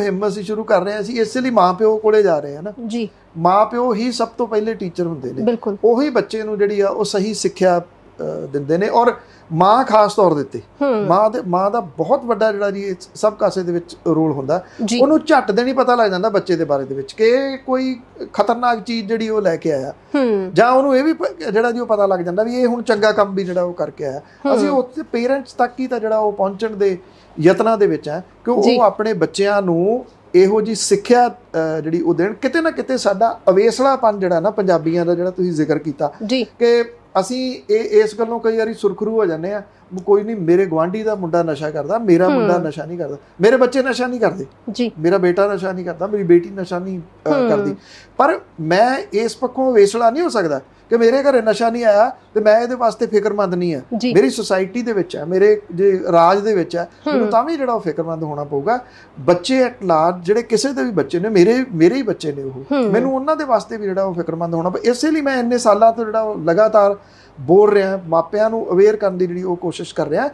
ਹਿੰਮਤ ਅਸੀਂ ਸ਼ੁਰੂ ਕਰ ਰਹੇ ਅਸੀਂ ਇਸੇ ਲਈ ਮਾਪਿਓ ਕੋਲੇ ਜਾ ਰਹੇ ਹਾਂ ਨਾ। ਜੀ। ਮਾਪਿਓ ਹੀ ਸਭ ਤੋਂ ਪਹਿਲੇ ਟੀਚਰ ਹੁੰਦੇ ਨੇ। ਉਹੀ ਬੱਚੇ ਨੂੰ ਜਿਹੜੀ ਆ ਉਹ ਸਹੀ ਸਿੱਖਿਆ ਦਿੰਦੇ ਨੇ ਔਰ ਮਾਂ ਖਾਸ ਤੌਰ ਦੇ ਉੱਤੇ। ਮਾਂ ਦੇ ਮਾਂ ਦਾ ਬਹੁਤ ਵੱਡਾ ਜਿਹੜਾ ਜੀ ਸਭ ਕਾਸੇ ਦੇ ਵਿੱਚ ਰੋਲ ਹੁੰਦਾ। ਉਹਨੂੰ ਝੱਟ ਦੇ ਨਹੀਂ ਪਤਾ ਲੱਗ ਜਾਂਦਾ ਬੱਚੇ ਦੇ ਬਾਰੇ ਦੇ ਵਿੱਚ ਕਿ ਕੋਈ ਖਤਰਨਾਕ ਚੀਜ਼ ਜਿਹੜੀ ਉਹ ਲੈ ਕੇ ਆਇਆ। ਜਾਂ ਉਹਨੂੰ ਇਹ ਵੀ ਜਿਹੜਾ ਜੀ ਉਹ ਪਤਾ ਲੱਗ ਜਾਂਦਾ ਵੀ ਇਹ ਹੁਣ ਚੰਗਾ ਕੰਮ ਵੀ ਜਿਹੜਾ ਉਹ ਕਰਕੇ ਆਇਆ। ਅਸੀਂ ਉੱਥੇ ਪੇਰੈਂਟਸ ਤੱਕ ਹੀ ਤਾਂ ਜਿਹੜਾ ਉਹ ਪਹੁੰਚਣ ਦੇ ਯਤਨਾਂ ਦੇ ਵਿੱਚ ਹੈ ਕਿ। ਉਹ ਆਪਣੇ ਬੱਚਿਆਂ ਨੂੰ ਇਹੋ ਜੀ ਸਿੱਖਿਆ ਜਿਹੜੀ ਉਹ ਦੇਣ। ਕਿਤੇ ਨਾ ਕਿਤੇ ਸਾਡਾ ਅਵੇਸਲਾਪਨ ਜਿਹੜਾ ਨਾ ਪੰਜਾਬੀਆਂ ਦਾ ਜਿਹੜਾ ਤੁਸੀਂ ਜ਼ਿਕਰ ਕੀਤਾ ਕਿ ਅਸੀਂ ਇਹ ਇਸ ਗੱਲੋਂ ਕਈ ਵਾਰੀ ਸੁਰਖਰੂ ਹੋ ਜਾਂਦੇ ਆ ਕੋਈ ਨਹੀਂ ਮੇਰੇ ਗਵਾਂਢੀ ਦਾ ਮੁੰਡਾ ਨਸ਼ਾ ਕਰਦਾ ਮੇਰਾ ਮੁੰਡਾ ਨਸ਼ਾ ਨਹੀਂ ਕਰਦਾ। ਮੇਰੇ ਬੱਚੇ ਨਸ਼ਾ ਨਹੀਂ ਕਰਦੇ। ਜੀ। ਮੇਰਾ ਬੇਟਾ ਨਸ਼ਾ ਨਹੀਂ ਕਰਦਾ ਮੇਰੀ ਬੇਟੀ ਨਸ਼ਾ ਨਹੀਂ ਕਰਦੀ। ਪਰ ਮੈਂ ਇਸ ਪੱਖੋਂ ਵੇਸਲਾ ਨਹੀਂ ਹੋ ਸਕਦਾ ਕਿ ਮੇਰੇ ਘਰੇ ਨਸ਼ਾ ਨਹੀਂ ਆਇਆ ਤੇ ਮੈਂ ਇਹਦੇ ਵਾਸਤੇ ਫਿਕਰਮੰਦ ਨਹੀਂ ਆ। ਮੇਰੀ ਸੁਸਾਇਟੀ ਦੇ ਵਿੱਚ ਹੈ ਮੇਰੇ ਜੇ ਰਾਜ ਦੇ ਵਿੱਚ ਹੈ ਮੈਨੂੰ ਤਾਂ ਵੀ ਜਿਹੜਾ ਉਹ ਫਿਕਰਮੰਦ ਹੋਣਾ ਪਊਗਾ। ਬੱਚੇ ਐਟ ਲਾਰਜ ਜਿਹੜੇ ਕਿਸੇ ਦੇ ਵੀ ਬੱਚੇ ਨੇ ਮੇਰੇ ਮੇਰੇ ਹੀ ਬੱਚੇ ਨੇ ਉਹ। ਮੈਨੂੰ ਉਹਨਾਂ ਦੇ ਵਾਸਤੇ ਵੀ ਜਿਹੜਾ ਉਹ ਫਿਕਰਮੰਦ ਹੋਣਾ ਪਊ। ਇਸੇ ਲਈ ਮੈਂ ਇੰਨੇ ਸਾਲਾਂ ਤੋਂ ਜਿਹੜਾ ਉਹ ਲਗਾਤਾਰ ਬੋਲ ਰਿਹਾ ਮਾਪਿਆਂ ਨੂੰ ਅਵੇਅਰ ਕਰਨ ਦੀ ਜਿਹੜੀ ਉਹ ਕੋਸ਼ਿਸ਼ ਕਰ ਰਿਹਾ।